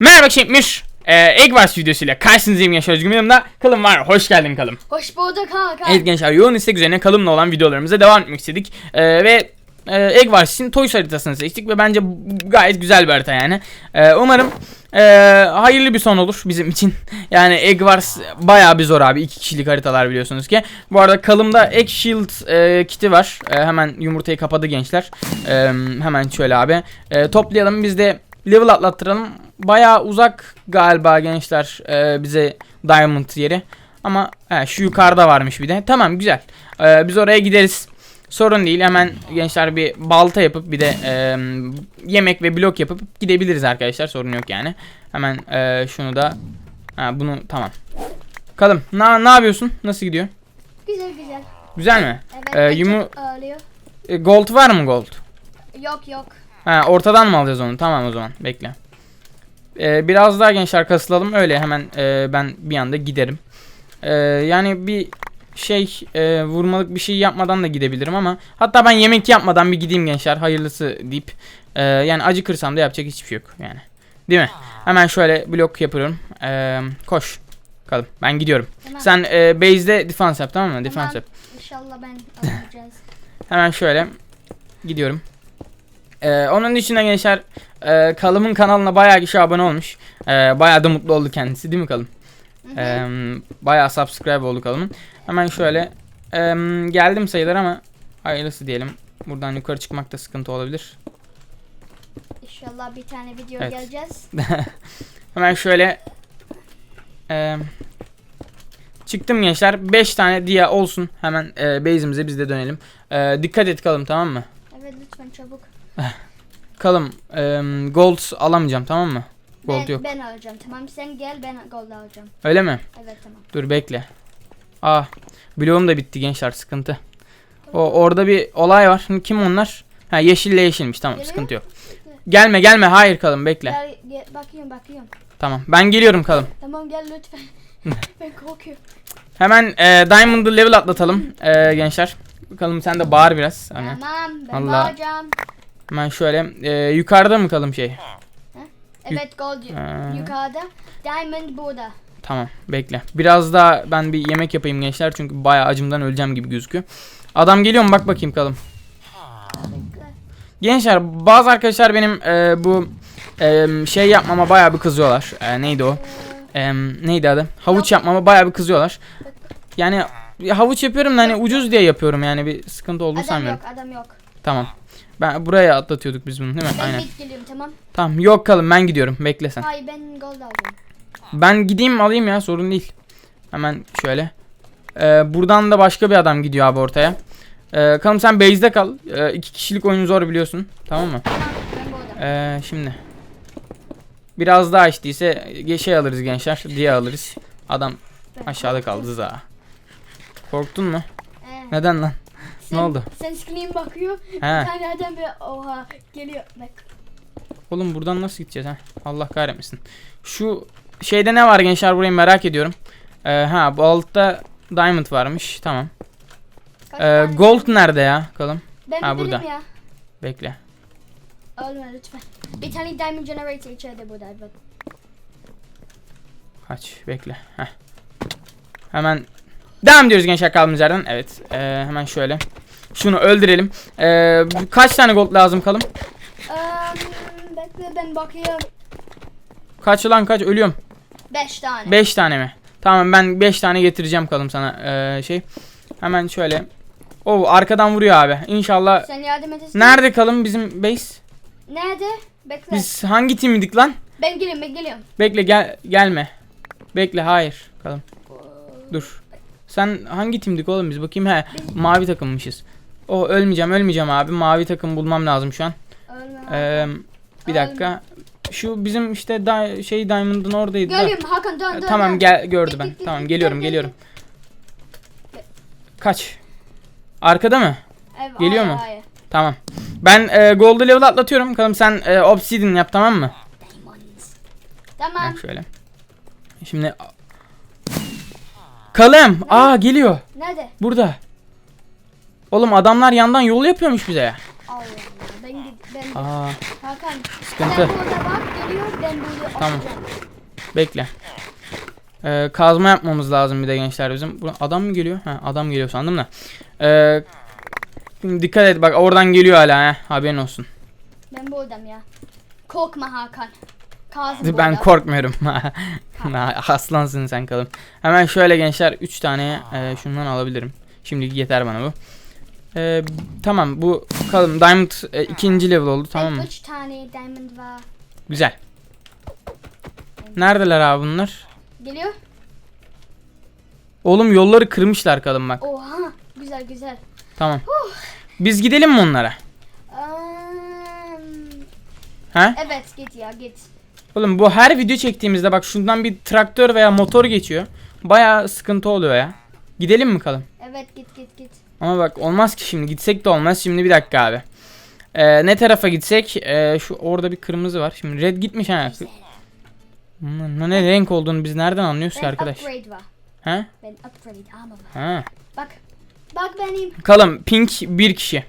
Merhaba Çekmiş. Ee, Egg Wars videosuyla karşınızdayım gençler. Özgün yanımda Kalım var. Hoş geldin Kalım. Hoş bulduk kanka. Evet gençler yoğun istek üzerine Kalım'la olan videolarımıza devam etmek istedik. Ee, ve e, Egg Wars için Toys haritasını seçtik ve bence gayet güzel bir harita yani. Ee, umarım e, hayırlı bir son olur bizim için. Yani Egg Wars bayağı bir zor abi. iki kişilik haritalar biliyorsunuz ki. Bu arada Kalım'da Egg Shield e, kiti var. E, hemen yumurtayı kapadı gençler. E, hemen şöyle abi. E, toplayalım biz de level atlattıralım. Bayağı uzak galiba gençler e, bize Diamond yeri. Ama he, şu yukarıda varmış bir de. Tamam güzel. E, biz oraya gideriz. Sorun değil. Hemen gençler bir balta yapıp bir de e, yemek ve blok yapıp gidebiliriz arkadaşlar. Sorun yok yani. Hemen e, şunu da ha, bunu tamam. Kalım. Ne ne yapıyorsun? Nasıl gidiyor? Güzel güzel. Güzel mi? Evet. Ee, yumu- ağlıyor. E, gold var mı gold? Yok yok. Ha ortadan mı alacağız onu? Tamam o zaman. Bekle. Ee, biraz daha gençler kasılalım. Öyle hemen e, ben bir anda giderim. Ee, yani bir şey e, vurmalık bir şey yapmadan da gidebilirim ama hatta ben yemek yapmadan bir gideyim gençler hayırlısı deyip e, yani acıkırsam da yapacak hiçbir şey yok yani. Değil mi? Hemen şöyle blok yapıyorum. Ee, koş. Kalın. Ben gidiyorum. Tamam. Sen e, base'de defense yap tamam mı? Tamam. yap. İnşallah ben alacağız. Hemen şöyle gidiyorum. Ee, onun dışında gençler e, Kalım'ın kanalına bayağı kişi abone olmuş. Ee, bayağı da mutlu oldu kendisi değil mi Kalım? Ee, bayağı subscribe oldu Kalım'ın. Hemen şöyle e, geldim sayılır ama hayırlısı diyelim. Buradan yukarı çıkmakta sıkıntı olabilir. İnşallah bir tane video Evet. geleceğiz. Hemen şöyle e, çıktım gençler. 5 tane diye olsun. Hemen e, base'imize biz de dönelim. E, dikkat et Kalım tamam mı? Evet lütfen çabuk. Kalım e, gold alamayacağım tamam mı? Gold ben, yok. ben alacağım tamam sen gel ben gold alacağım. Öyle mi? Evet tamam. Dur bekle. Ah bloğum da bitti gençler sıkıntı. O orada bir olay var. Şimdi Kim onlar? Ha yeşille yeşilmiş tamam Geliyor. sıkıntı yok. Gelme gelme hayır kalın bekle. Gel, gel bakıyorum bakıyorum. Tamam ben geliyorum kalın. Tamam gel lütfen. ben korkuyorum. Hemen e, Diamond'ı level atlatalım e, gençler. Bakalım sen de bağır biraz. Hani. Tamam ben Allah. alacağım. Hemen şöyle e, yukarıda mı kalım şey? Evet gold Ee. yukarıda. Diamond burada. Tamam bekle. Biraz daha ben bir yemek yapayım gençler çünkü bayağı acımdan öleceğim gibi gözüküyor. Adam geliyor mu bak bakayım kalım. Bekle. Gençler bazı arkadaşlar benim e, bu e, şey yapmama bayağı bir kızıyorlar. E, neydi o? E, neydi adı? Havuç yapmama bayağı bir kızıyorlar. Yani ya havuç yapıyorum da hani ucuz diye yapıyorum yani bir sıkıntı olduğunu Adam sanmıyorum. yok adam yok. Tamam. Ben buraya atlatıyorduk biz bunu değil mi? Ben Aynen. mid geliyorum tamam. Tamam yok kalın ben gidiyorum. Bekle sen. Hayır ben gold alacağım. Ben gideyim alayım ya sorun değil. Hemen şöyle. E, buradan da başka bir adam gidiyor abi ortaya. E, kalın sen base'de kal. E, iki kişilik oyun zor biliyorsun. Tamam mı? Tamam ben. Ee, şimdi biraz daha içtiyse ge- şey alırız gençler diye alırız. Adam aşağıda kaldı za. Korktun mu? Ee, Neden lan? Sen, oldu? Sen screen bakıyor. He. Bir tane adam böyle oha geliyor. Bak. Oğlum buradan nasıl gideceğiz ha? Allah kahretmesin. Şu şeyde ne var gençler burayı merak ediyorum. Ee, ha bu altta diamond varmış. Tamam. Kaç Ee, gold nerede ya? Bakalım. Ben Ha, burada. ya. Bekle. Ölme lütfen. Bir tane diamond generator içeride burada. Evet. Kaç bekle. Heh. Hemen devam ediyoruz gençler kaldığımız yerden. Evet. ee, hemen şöyle. Şunu öldürelim. Ee, kaç tane gold lazım kalım? Um, bekle ben bakıyorum. Kaç lan kaç ölüyorum. 5 tane. 5 tane mi? Tamam ben 5 tane getireceğim kalım sana ee, şey. Hemen şöyle. O arkadan vuruyor abi. İnşallah. Sen yardım edesin. Nerede kalım bizim base? Nerede? Bekle. Biz hangi timiydik lan? Ben geliyorum ben geliyorum. Bekle gel gelme. Bekle hayır kalım. Dur. Sen hangi timdik oğlum biz bakayım he mavi takımmışız. O ölmeyeceğim ölmeyeceğim abi mavi takım bulmam lazım şu an. Ee, bir dakika. Şu bizim işte da, şey Diamond'ın oradaydı da. Geliyorum Hakan dön dön. Tamam dön. gel gördü ben. Tamam geliyorum gel, gel, geliyorum. Kaç? Arkada mı? Evet, Geliyor hayır, mu? hayır. Tamam. Ben e, Gold'u level atlatıyorum. Kalım sen e, Obsidian yap tamam mı? Tamam. Bak şöyle. Şimdi Kalım. Aa geliyor. Nerede? Burada. Oğlum adamlar yandan yol yapıyormuş bize. Allah Allah. Ben, gid- Ben Aa, Hakan. Sıkıntı. Sen burada bak geliyor ben burada Tamam. atacağım. bekle. Ee, kazma yapmamız lazım bir de gençler bizim. Bu adam mı geliyor? Ha, adam geliyor sandım da. Ee, şimdi dikkat et bak oradan geliyor hala ha. Haberin olsun. Ben buradayım ya. Korkma Hakan. Kazım Ben korkmuyorum. Ha, Aslansın sen kalın. Hemen şöyle gençler 3 tane e, şundan alabilirim. Şimdilik yeter bana bu. Ee, tamam bu kalın diamond e, ikinci level oldu tamam mı? Ben üç tane diamond var. Güzel. Neredeler abi bunlar? Geliyor. Oğlum yolları kırmışlar kalın bak. Oha. Güzel güzel. Tamam. Biz gidelim mi onlara? Um, He? evet git ya git. Oğlum bu her video çektiğimizde bak şundan bir traktör veya motor geçiyor. Baya sıkıntı oluyor ya. Gidelim mi kalın? Evet git git git. Ama bak olmaz ki şimdi gitsek de olmaz. Şimdi bir dakika abi. Ee, ne tarafa gitsek? Ee, şu orada bir kırmızı var. Şimdi red gitmiş ha. Hmm, ne renk olduğunu biz nereden anlıyoruz ki arkadaş? upgrade var. Ha? Ben upgrade armor var. Ha. Bak. Bak benim. Kalın pink bir kişi.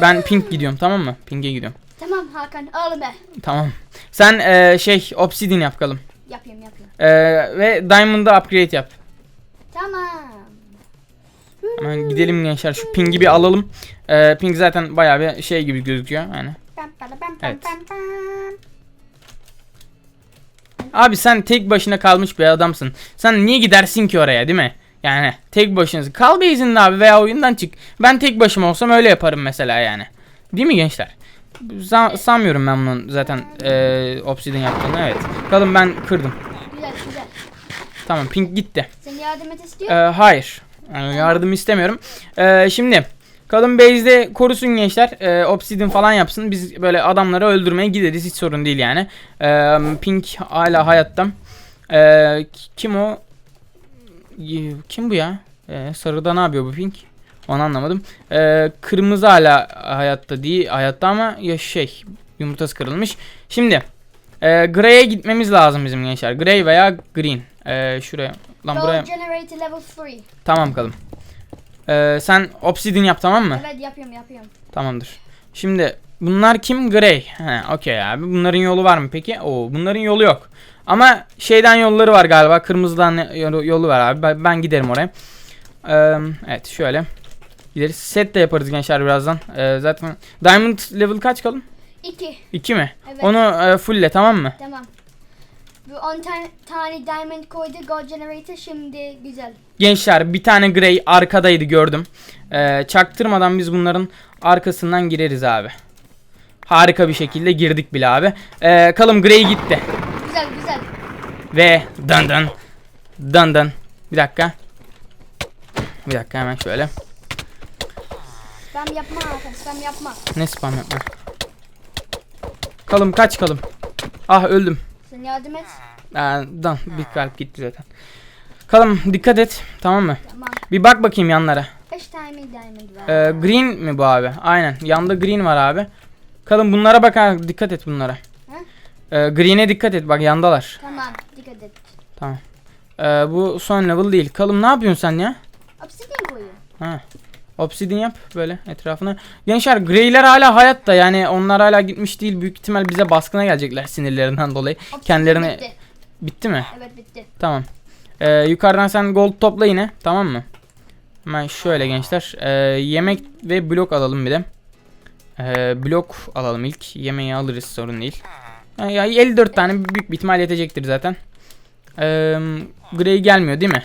Ben pink gidiyorum tamam mı? Pink'e gidiyorum. Tamam Hakan be. Tamam. Sen ee, şey obsidian yap kalın. Yapayım yapayım. Ee, ve diamond'ı upgrade yap. Tamam. Hemen gidelim gençler şu pingi bir alalım. Ee, ping zaten bayağı bir şey gibi gözüküyor yani. Evet. Abi sen tek başına kalmış bir adamsın. Sen niye gidersin ki oraya değil mi? Yani tek başınız. Kal base'inde abi veya oyundan çık. Ben tek başıma olsam öyle yaparım mesela yani. Değil mi gençler? Sa- sanmıyorum ben bunun zaten eee obsidian yaptığını evet. Kalın ben kırdım. Güzel güzel. Tamam pink gitti. Sen yardım et istiyor. Ee, hayır. Yani yardım istemiyorum. Ee, şimdi kalın base'de korusun gençler. Ee, obsidian falan yapsın. Biz böyle adamları öldürmeye gideriz. Hiç sorun değil yani. Ee, Pink hala hayatta. Ee, kim o? Kim bu ya? Ee, sarıda ne yapıyor bu Pink? Onu anlamadım. Ee, kırmızı hala hayatta değil. Hayatta ama ya şey yumurtası kırılmış. Şimdi e, Grey'e gitmemiz lazım bizim gençler. Grey veya Green. Ee, şuraya. Lan buraya. generator level 3. Tamam kalım. Ee, sen obsidian yap tamam mı? Evet yapıyorum yapıyorum. Tamamdır. Şimdi bunlar kim? Grey. He, okey abi. Bunların yolu var mı peki? Oo, bunların yolu yok. Ama şeyden yolları var galiba. Kırmızıdan yolu, var abi. Ben, ben giderim oraya. Ee, evet şöyle. Gideriz. Set de yaparız gençler birazdan. Ee, zaten Diamond level kaç kalın? 2. 2 mi? Evet. Onu e, fullle tamam mı? Tamam. Bu 10 tane, tane diamond koydu gold generator şimdi güzel. Gençler bir tane Grey arkadaydı gördüm. Ee, çaktırmadan biz bunların arkasından gireriz abi. Harika bir şekilde girdik bile abi. Ee, kalım Grey gitti. Güzel güzel. Ve dın dın. Dın dın. Bir dakika. Bir dakika hemen şöyle. Spam yapma Hakan spam yapma. Ne spam yapma. Kalım kaç kalım. Ah öldüm. Sen yardım et. Aa, dan bir kalp gitti zaten. Kalım dikkat et tamam mı? Tamam. Bir bak bakayım yanlara. 5 tane diamond var. Ee, green mi bu abi? Aynen. Yanda green var abi. Kalın bunlara bak ha. Dikkat et bunlara. Ee, green'e dikkat et bak yandalar. Tamam dikkat et. Tamam. Ee, bu son level değil. Kalın ne yapıyorsun sen ya? Obsidian koyuyor. Ha. Obsidian yap böyle etrafına. Gençler greyler hala hayatta yani onlar hala gitmiş değil. Büyük ihtimal bize baskına gelecekler sinirlerinden dolayı. Obsidian Kendilerine- bitti. Bitti mi? Evet bitti. Tamam. Ee, yukarıdan sen gold topla yine. Tamam mı? Hemen şöyle gençler. Ee, yemek ve blok alalım bir de. Ee, blok alalım ilk. Yemeği alırız sorun değil. Ya 54 tane büyük bir ihtimal yetecektir zaten. Ee, Grey gelmiyor değil mi?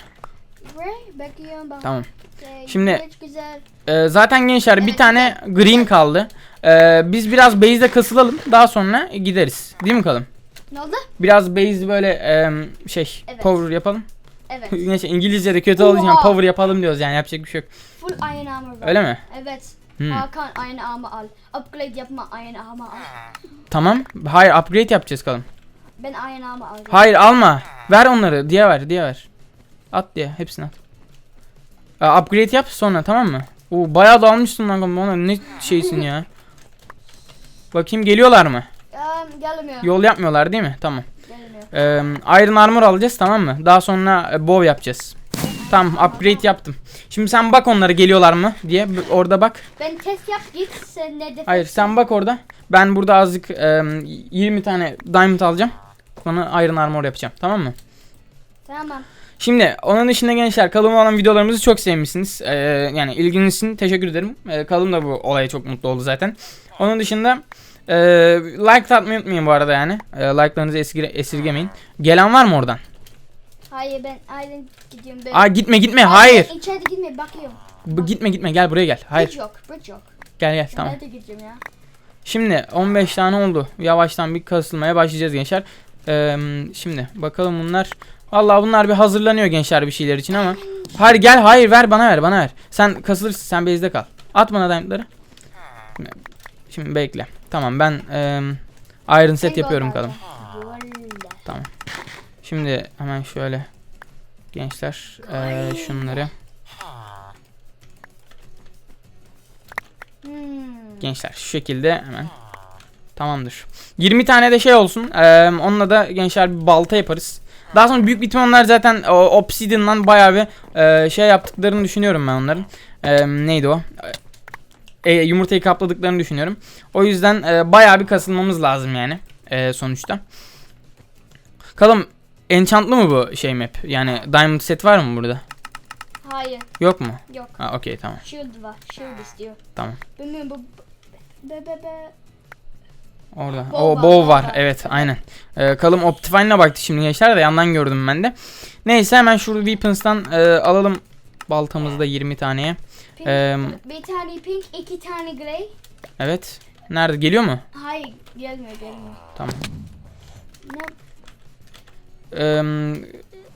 Gray bekliyorum. Tamam. Şey, Şimdi- güzel. Ee, zaten gençler bir Evet, tane green kaldı. Ee, biz biraz base'de kasılalım. Daha sonra gideriz. Değil mi kalın? Ne oldu? Biraz base böyle em, şey Evet. power yapalım. Evet. Neyse İngilizce'de kötü Oha! power yapalım diyoruz yani yapacak bir şey yok. Full iron armor var. Öyle mi? Evet. Hmm. Hakan iron armor al. Upgrade yapma iron armor al. Tamam. Hayır upgrade yapacağız kalın. Ben iron armor aldım. Hayır alma. Ver onları. Diye ver. Diye ver. At diye. Hepsini at. Aa, upgrade yap sonra tamam mı? Oo, bayağı da almışsın lan. Ona ne şeysin ya. Bakayım geliyorlar mı? Um, gelmiyor. Yol yapmıyorlar değil mi? Tamam. Gelmiyor. Ee, Iron Armor alacağız tamam mı? Daha sonra e, bow yapacağız. Tamam upgrade yaptım. Şimdi sen bak onlara geliyorlar mı diye orada bak. Ben test yap git sen ne defans. Hayır sen bak orada. Ben burada azıcık e, 20 tane diamond alacağım. Sonra iron armor yapacağım. Tamam mı? Tamam. Şimdi onun dışında gençler kalın olan videolarımızı çok sevmişsiniz. Ee, yani ilginiz için teşekkür ederim. Ee, kalın da bu olaya çok mutlu oldu zaten. Onun dışında e, like atmayı unutmayın bu arada yani. E, like'larınızı esir- esirgemeyin. Gelen var mı oradan? Hayır ben aynen gidiyorum. Ben. Aa gitme gitme Hayır, ben İçeride gitme bakıyorum. Bu- Gitme gitme gel buraya gel. Hayır Bridge yok. Bridge yok. gel gel Ben tamam. nerede gideceğim ya? Şimdi 15 tane oldu. Yavaştan bir kasılmaya başlayacağız gençler. Ee, şimdi bakalım bunlar. Vallahi bunlar bir hazırlanıyor gençler bir şeyler için ama. Hayır gel hayır ver bana ver bana ver. Sen kasılırsın sen base'de kal. At bana diamondları. Şimdi bekle. Tamam ben eee, iron set yapıyorum kalın. Yolla. Şimdi hemen şöyle gençler eee, şunları gençler şu şekilde hemen tamamdır. 20 tane de şey olsun. Eee, onunla da gençler bir balta yaparız. Daha sonra büyük ihtimal onlar zaten o, obsidian'dan bayağı bir eee, şey yaptıklarını düşünüyorum ben onların. Eee, neydi o? E, yumurtayı kapladıklarını düşünüyorum. O yüzden eee, bayağı bir kasılmamız lazım yani eee, sonuçta. Kalım enchantlı mı bu şey map? Yani diamond set var mı burada? Hayır Yok mu? yok. Ha okey tamam. Shield var. Shield istiyor. Tamam. Bilmiyorum bu. Be be be. Orada. Bow o bow var. var. Evet aynen. Ee, kalım Optifine'la baktı şimdi gençler de yandan gördüm ben de. Neyse hemen şu Weapons'tan e, alalım baltamızı da 20 taneye. Pink, bir tane pink, iki tane grey. Evet. Nerede geliyor mu? Hayır gelmiyor gelmiyor. Tamam. Ne? Ee,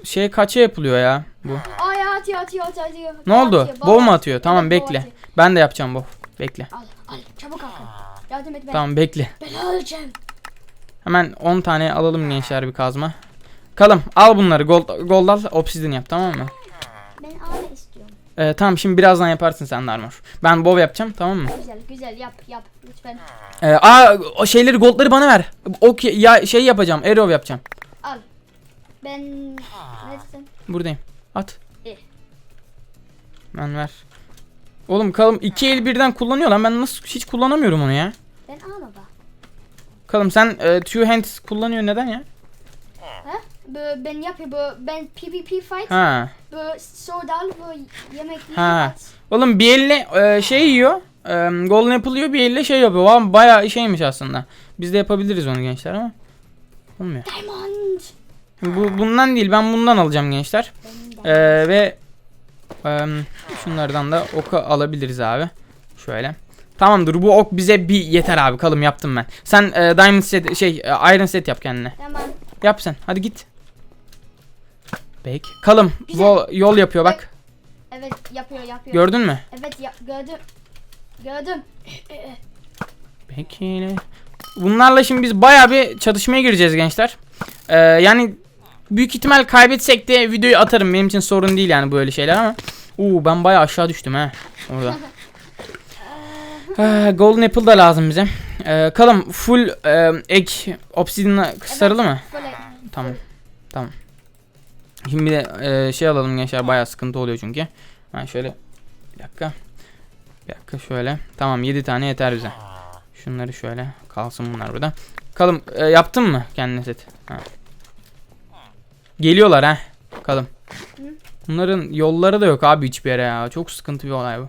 şey kaça yapılıyor ya bu? Ay atıyor atıyor atıyor. atıyor. Ne oldu? Bow mu atıyor? Tamam Evet, bekle. atıyor. Ben de yapacağım bow. Bekle. Al al çabuk al. Yardım et ben. Tamam bekle. Ben öleceğim. Hemen 10 tane alalım gençler bir kazma. Kalım al bunları gold, gold al obsidian yap tamam mı? Ben ağla istiyorum. Ee, tamam şimdi birazdan yaparsın sen de armor. Ben bow yapacağım tamam mı? Güzel güzel yap yap lütfen. Ee, aa o şeyleri goldları bana ver. Ok ya şey yapacağım. Arrow yapacağım. Al. Ben neredesin? Buradayım. At. İyi. Ben ver. Oğlum kalım iki el birden kullanıyor lan. Ben nasıl hiç kullanamıyorum onu ya. Ben ağla bak. Kalım sen e, two hands kullanıyor neden ya? Ha? Bu ben yapıyor bu ben PvP fight. Ha. Bu sword al bu yemek Ha. Oğlum bir elle e, şey yiyor. E, golden apple yiyor bir elle şey yapıyor. Valla bayağı şeymiş aslında. Biz de yapabiliriz onu gençler ama. Olmuyor. Diamond. Bu bundan değil ben bundan alacağım gençler. Ee, ve şunlardan da oku alabiliriz abi. Şöyle. Tamamdır bu ok bize bir yeter abi kalım yaptım ben. Sen e, diamond set şey e, iron set yap kendine. Tamam. Yap sen hadi git. Peki. Kalım Güzel. yol yapıyor bak. Evet yapıyor yapıyor. Gördün mü? Evet ya, gördüm. Gördüm. Peki. Bunlarla şimdi biz baya bir çatışmaya gireceğiz gençler. Ee, yani büyük ihtimal kaybetsek de videoyu atarım. Benim için sorun değil yani böyle şeyler ama. Uuu ben baya aşağı düştüm ha. Orada. Ee, Golden Apple da lazım bize. Ee, kalım full e, ek obsidian'a sarılı mı? Tamam. Tamam. Şimdi bir de e, şey alalım gençler bayağı sıkıntı oluyor çünkü. Ben şöyle bir dakika. Bir dakika şöyle. Tamam 7 tane yeter bize. Şunları şöyle kalsın bunlar burada. Kalım e, yaptın mı kendine set? Ha. Geliyorlar ha. Kalım. Hı. Bunların yolları da yok abi hiçbir yere ya. Çok sıkıntı bir olay bu.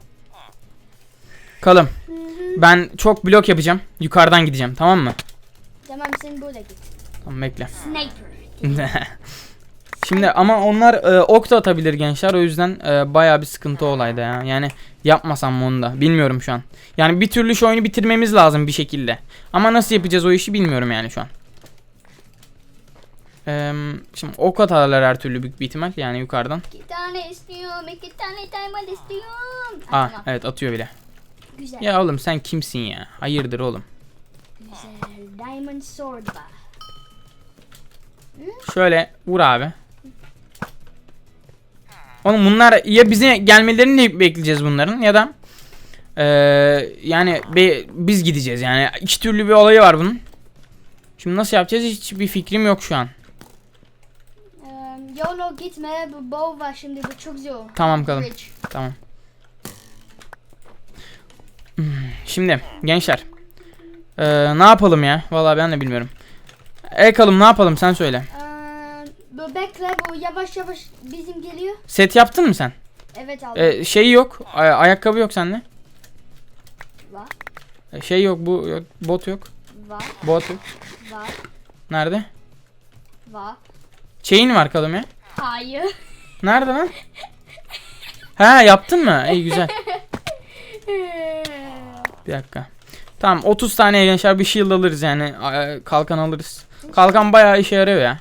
Kalım. Ben çok blok yapacağım. Yukarıdan gideceğim tamam mı? Tamam sen burada git. Tamam bekle. Sniper. Şimdi ama onlar e, ok da atabilir gençler o yüzden e, bayağı bir sıkıntı olaydı ya. Yani yapmasam mı onu da bilmiyorum şu an. Yani bir türlü şu oyunu bitirmemiz lazım bir şekilde. Ama nasıl yapacağız o işi bilmiyorum yani şu an. Eee, şimdi ok atarlar her türlü büyük bir ihtimal yani yukarıdan. İki tane istiyorum. iki tane diamond istiyorum. Aa Tamam. evet atıyor bile. Güzel. Ya oğlum sen kimsin ya? Hayırdır oğlum? Güzel. Diamond sword var. Şöyle vur abi. Oğlum bunlar ya bize gelmelerini bekleyeceğiz bunların ya da eee, yani be- biz gideceğiz yani iki türlü bir olayı var bunun. Şimdi nasıl yapacağız hiç bir fikrim yok şu an. YOLO gitme. Bu bow var şimdi. Bu çok zor. Tamam kalın. Bridge. Tamam. Şimdi gençler. Ee, ne yapalım ya? Vallahi ben de bilmiyorum. E kalım ne yapalım sen söyle. Ee, bu bekle. Bu yavaş yavaş bizim geliyor. Set yaptın mı sen? Evet aldım. Ee, şey yok. ay- ayakkabı yok sende. Var. Ee, şey yok bu yok. Bot yok. Var. Bot yok. Var. Nerede? Var. Chain var kalım ya. Hayır. Nerede lan? Ha yaptın mı? İyi güzel. Bir dakika. Tamam 30 tane gençler bir shield alırız yani. Aa, Kalkan alırız. Kalkan bayağı işe yarıyor ya.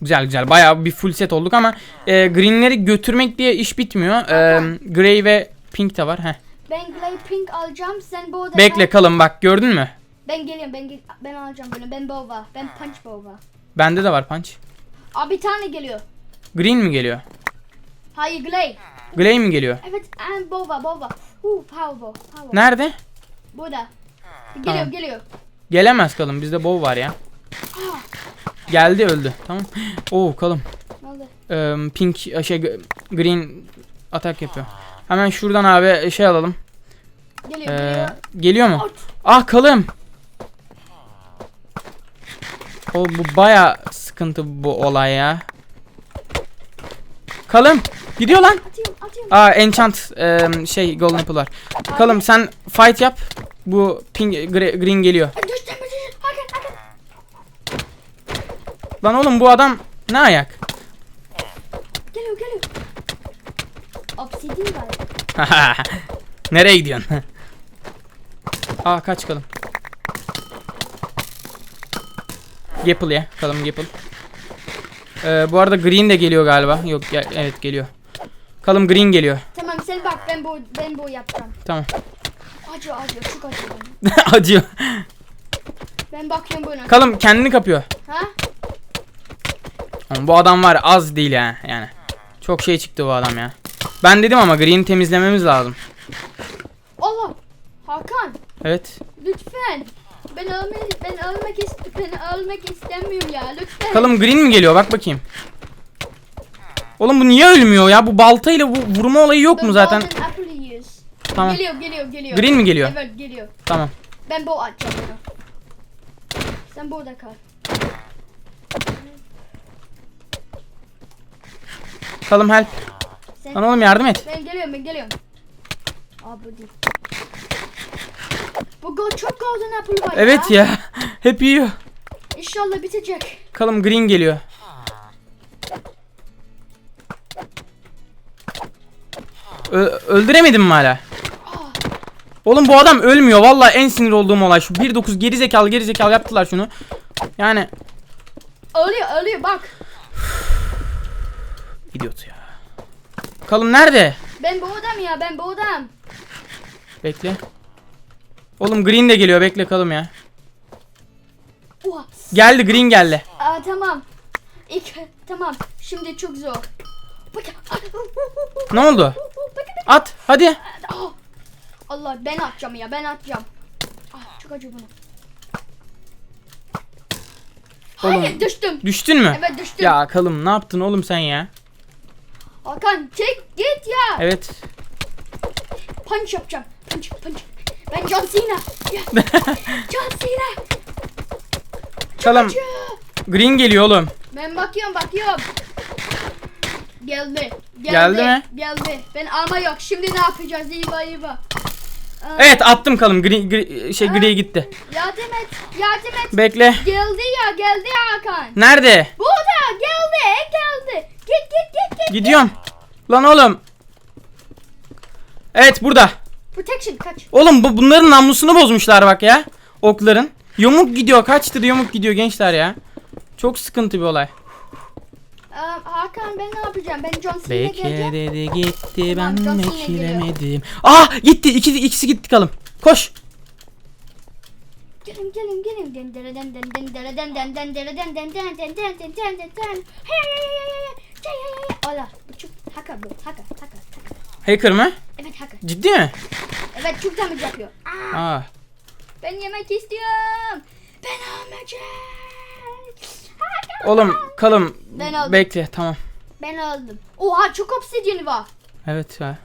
Güzel güzel bayağı bir full set olduk ama e, greenleri götürmek diye iş bitmiyor. E, gray ve pink de var. Heh. ben Glay Pink alacağım. Sen bu da Bekle kalın bak gördün mü? Ben geliyorum. Ben gel ben alacağım bunu. Ben bow var. Ben punch bow var. Bende de var punch. Aa bir tane geliyor. Green mi geliyor? Hayır Glay. Gray mi geliyor? Evet, and. Bow var. Uh, power. Power. Nerede? Burada. Geliyor Tamam. geliyor. Gelemez kalın bizde bow var ya. Aa, Geldi öldü. Tamam. Oo kalın. Eee, pink şey green atak yapıyor. Hemen şuradan abi şey alalım. Geliyor Ee, geliyor. geliyor mu? Ah kalım. O bu baya sıkıntı bu olay ya. Kalım. Gidiyor lan. Atıyorum atıyorum. Aa enchant eee, şey golden apple var. Kalım sen fight yap. Bu pink gre- green geliyor. Ay, Düştüm düştüm. Hakan Hakan. Lan oğlum bu adam ne ayak? Geliyor geliyor. Obsidian var. Nereye gidiyorsun? Aa kaç kalım. Gapple ya. Kalım Gapple. Ee, bu arada Green de geliyor galiba. Yok gel- evet geliyor. Kalım Green geliyor. Tamam sen bak ben bu ben bu yapacağım. Tamam. Acıyor acıyor çok acıyor. Acıyor. Ben bakıyorum buna. Kalım kendini kapıyor. Ha? Oğlum bu adam var az değil ya yani. Çok şey çıktı bu adam ya. Ben dedim ama Green'i temizlememiz lazım. Allah. Hakan Evet. lütfen. Ben ölmek ben ölmek ist ben ölmek istemiyorum ya lütfen. Kalım Green mi geliyor? Bak bakayım. Oğlum bu niye ölmüyor ya? Bu baltayla bu vurma olayı yok mu The zaten? Tamam. Geliyor geliyor geliyor. Green mi geliyor? Evet geliyor. Tamam. Ben bu atacağım. Sen burada kal. Kalım help. Sen Lan oğlum yardım et. ben geliyorum ben geliyorum. Aa bu değil. Bu go çok golden apple var Evet ya. Hep yiyor. İnşallah bitecek. Kalım green geliyor. Ö- öldüremedim mi hala? Oğlum bu adam ölmüyor. Vallahi en sinir olduğum olay şu. 1.9 geri zekalı geri zekalı yaptılar şunu. Yani ölüyor ölüyor bak. idiot ya. Kalım nerede? Ben bu adam ya ben bu adam. Bekle. Oğlum green de geliyor. Bekle kalım ya. Oha. Geldi green geldi. Aa, tamam. İlk tamam. Şimdi çok zor. Bak. Ne oldu? At hadi. Aa, Allah ben atacağım ya ben atacağım. Ah, çok acı bunu. Oğlum. Hayır düştüm. Düştün mü? Evet düştüm. Ya kalım ne yaptın oğlum sen ya? Hakan çek git ya. Evet. Punch yapacağım. Punch punch. Ben John Cena. John Cena. Kalım Acı. green geliyor oğlum. Ben bakıyorum bakıyorum. Geldi. Geldi. Geldi mi? Geldi. Ben ama yok. Şimdi ne yapacağız? İva İva. Aa, Evet attım kalım. Green, gri- şey gri gitti. Yardım et. Yardım et. Bekle. geldi ya geldi Hakan. Nerede? Burada geldi geldi. Git git git git. Gidiyorum. Lan oğlum. Evet burada. Protection kaç. Oğlum bu bunların namlusunu bozmuşlar bak ya. Okların. Yumuk gidiyor. Kaçtır yumuk gidiyor gençler ya. Çok sıkıntı bir olay. Aa, Hakan ben ne yapacağım? Ben John Cena geleceğim. dedi gitti Tamam, ben John Cena beklemedim. Ah gitti. İkisi, ikisi gitti kalım. Koş. Gelin gelin gelin. Den dere den den den dere den den den dere den den den den den den den den den. Hey hey bu. Hacker mı? Evet hacker. Ciddi mi? Evet çok damage yapıyor. Aa, Aa. ben yemek istiyorum. Ben almayacağım. Hakan. Oğlum Kalım Ben aldım. bekle tamam. Ben aldım. Oha çok obsidian var. Evet ya.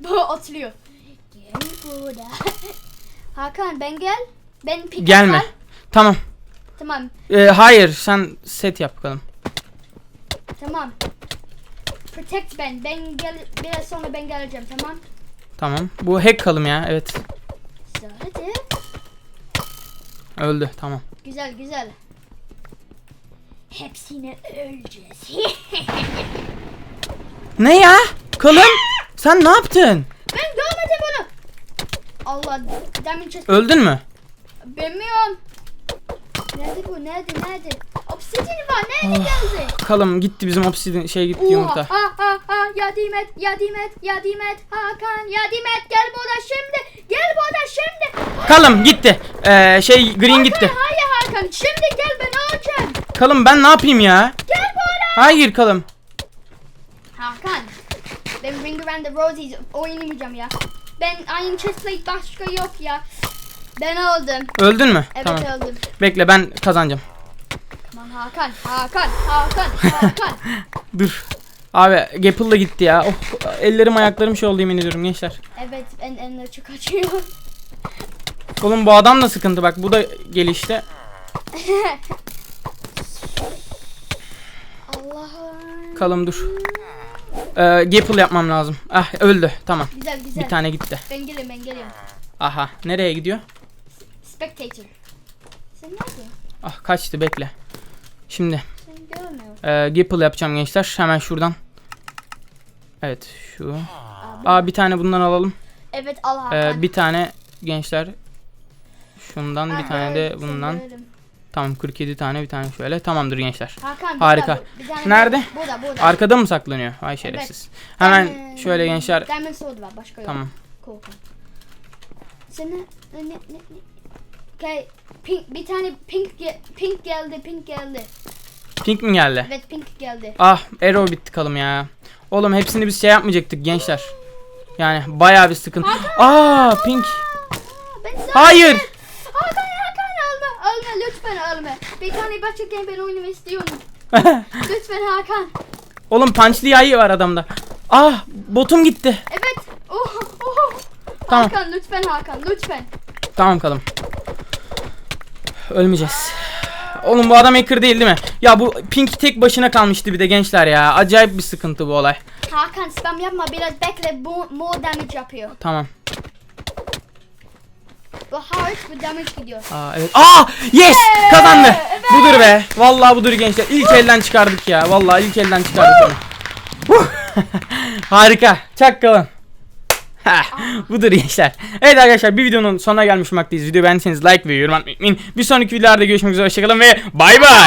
Bu atılıyor. Gel burada. Hakan ben gel. Ben pick Gelme. al. Tamam. Tamam Ee, hayır sen set yap bakalım. tamam. Protect ben. Ben gel biraz sonra ben geleceğim tamam. Tamam. Bu hack kalım ya. Evet. Hadi. Öldü. Tamam. Güzel güzel. Hepsini öleceğiz. Ne ya? Kalım? Sen ne yaptın? ben görmedim bunu. Allah demin chest. Öldün mü? Bilmiyorum. Nerede bu? Nerede? Nerede? Obsidian var. Nerede geldi? Kalım gitti bizim obsidian şey gitti Oha, yumurta. ha ha ha yardım et yardım et yardım et Hakan yardım et gel burada şimdi gel burada şimdi Kalım gitti. Ee, şey green gitti. Hakan, hayır Hakan şimdi gel ben alacağım Kalım ben ne yapayım ya? gel burada Hayır kalım. Hakan ben Ring Around the Rosies oynamayacağım ya ben Iron Chestplate başka yok ya ben aldım Öldün mü? evet tamam. aldım Bekle ben kazanacağım. Tamam Hakan Hakan Hakan Hakan Dur. Abi Gapple da gitti ya. Oh, ellerim ayaklarım şey oldu yemin ediyorum gençler. evet en enler çok açıyor Oğlum bu adam da sıkıntı bak bu da gelişti. Allah'ım Kalım dur. Ee, Gapple yapmam lazım. Ah öldü tamam. güzel güzel Bir tane gitti. ben geliyorum ben geliyorum Aha nereye gidiyor? Spectator. Sen nerede? Ah kaçtı bekle. Şimdi Sen görmüyorum. e, yapacağım gençler. Hemen şuradan. Evet şu. Aa bir tane bundan alalım. Evet al Ee, Hakan. bir tane gençler. Şundan bir Aa, tane de evet, bundan. Tamam 47 tane bir tane şöyle. Tamamdır gençler. Hakan Harika. burada, bu- bir tane Nerede? Burada burada. Arkada mı saklanıyor? Ay şerefsiz. Hemen Diamond- şöyle gençler. Sword var başka yok. Tamam. Korkun. Sen ne ne ne. Pink bir tane pink ge- pink geldi pink geldi. Pink mi geldi? Evet pink geldi. Ah arrow bitti kalım ya. Oğlum hepsini biz şey yapmayacaktık gençler. Yani bayağı bir sıkıntı. Aa pink. Aa, zaten- Hayır. Hakan Hakan alma alma lütfen alma. Bir tane başka ben oynamak istiyorum. lütfen Hakan. Oğlum punchlı yayı var adamda. Ah botum gitti. Evet. Oh, oh. Tamam. Hakan lütfen Hakan lütfen. Tamam kalım. Ölmeyeceğiz. Oğlum bu adam hacker değil değil mi? Ya bu pink tek başına kalmıştı bir de gençler ya. Acayip bir sıkıntı bu olay. Hakan spam yapma biraz bekle bu more damage yapıyor. Tamam. Bu hariç bu damage gidiyor. Aa evet. Aa yes kazandı. evet. Budur be. Vallahi budur gençler. İlk elden çıkardık ya. Vallahi ilk elden çıkardık. Huh. Harika. Çakkalın. Ha, budur gençler. Evet arkadaşlar bir videonun sonuna gelmiş bulunmaktayız. Video beğendiyseniz like ve yorum atmayı unutmayın. Bir sonraki videolarda görüşmek üzere. Hoşçakalın ve bay bay.